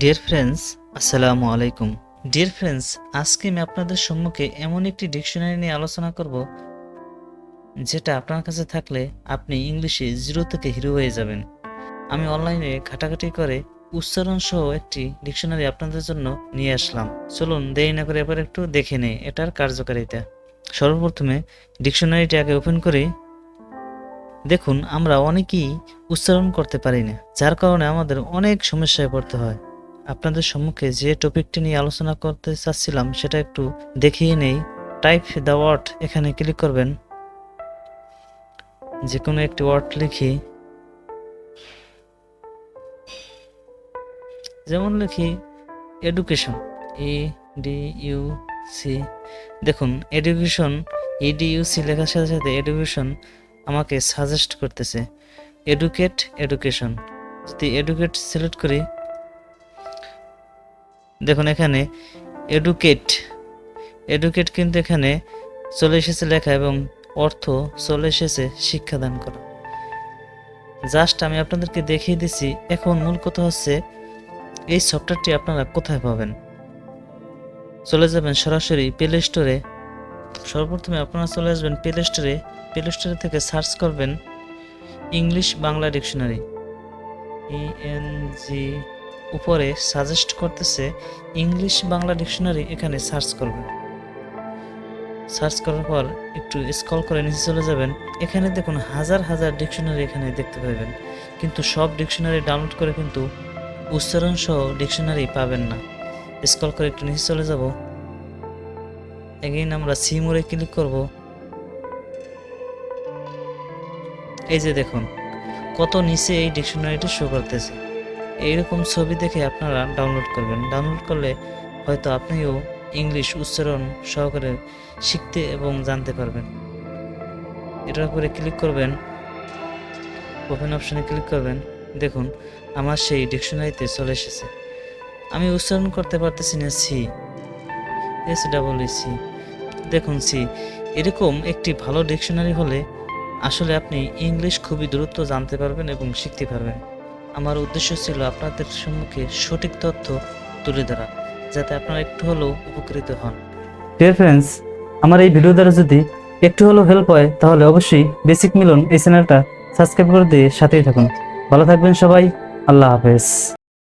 Dear friends আসসালামু আলাইকুম। Dear friends আজকে আমি আপনাদের সম্মুখে এমন একটি ডিকশনারি নিয়ে আলোচনা করব, যেটা আপনার কাছে থাকলে আপনি ইংলিশে জিরো থেকে হিরো হয়ে যাবেন। আমি অনলাইনে ঘাটাঘাটি করে উচ্চারণ সহ একটি ডিকশনারি আপনাদের জন্য নিয়ে আসলাম। চলুন দেরি না করে এবার একটু দেখে নেই, এটার কার্যকারিতা। সর্বপ্রথমে ডিকশনারিটি আগে ওপেন করি। দেখুন, আমরা অনেকেই উচ্চারণ করতে পারি না, যার কারণে আমাদের অনেক সমস্যায় পড়তে হয়। আপনাদের সম্মুখে যে টপিকটি নিয়ে আলোচনা করতে চাচ্ছিলাম সেটা একটু দেখিয়ে নেই। টাইপ দ্য ওয়ার্ড এখানে ক্লিক করবেন। যে কোনো একটি ওয়ার্ড লিখি। যেমন লিখি education E D U C দেখুন education E D U C লেখার সাথে সাথে এডুকেশন আমাকে সাজেস্ট করতেছে। এডুকেট এডুকেশন যদি এডুকেট সিলেক্ট করি দেখুন এখানে এডুকেট এডুকেট কিন্তু এখানে চলে এসেছে লেখা এবং অর্থ চলে এসেছে শিক্ষাদান করা। জাস্ট আমি আপনাদেরকে দেখিয়ে দিছি এখন মূল কথা হচ্ছে, এই সফটওয়্যারটি আপনারা কোথায় পাবেন? চলে যাবেন সরাসরি প্লে স্টোরে সর্বপ্রথমে আপনারা চলে আসবেন প্লে স্টোরে প্লে স্টোরে থেকে সার্চ করবেন ইংলিশ বাংলা ডিকশনারি জি উপরে সাজেস্ট করতেছে ইংলিশ বাংলা ডিকশনারি এখানে সার্চ করবেন সার্চ করার পর একটু স্ক্রল করে নিচে চলে যাবেন। এখানে দেখুন হাজার হাজার ডিকশনারি এখানে দেখতে পাবেন। কিন্তু সব ডিকশনারি ডাউনলোড করে কিন্তু উচ্চারণ সহ ডিকশনারি পাবেন না। স্ক্রল করে একটু নিচে চলে যাব। এগেইন আমরা সি মোড়ে ক্লিক করব। এই যে দেখুন, কত নিচে এই ডিকশনারিটি শো করতেছে। এইরকম ছবি দেখে আপনারা ডাউনলোড করবেন। ডাউনলোড করলে হয়তো আপনিও ইংলিশ উচ্চারণ সহকারে শিখতে এবং জানতে পারবেন। এটার উপরে ক্লিক করবেন। ওপেন অপশনে ক্লিক করবেন। দেখুন, আমার সেই ডিকশনারিতে চলে এসেছে। আমি উচ্চারণ করতে পারতেছি না সি এস ডাবল সি দেখুন সি এরকম একটি ভালো ডিকশনারি হলে আসলে আপনি ইংলিশ খুবই দ্রুত জানতে পারবেন এবং শিখতে পারবেন। আমার উদ্দেশ্য ছিল আপনাদের সম্মুখে সঠিক তথ্য তুলে ধরা, যাতে আপনারা একটু হলেও উপকৃত হন। ডিয়ার ফ্রেন্ডস আমার এই ভিডিও দ্বারা যদি একটু হলেও হেল্প হয়, তাহলে অবশ্যই বেসিক মিলন এই চ্যানেলটা সাবস্ক্রাইব করে দিয়ে সাথেই থাকুন। ভালো থাকবেন সবাই, আল্লাহ হাফেজ।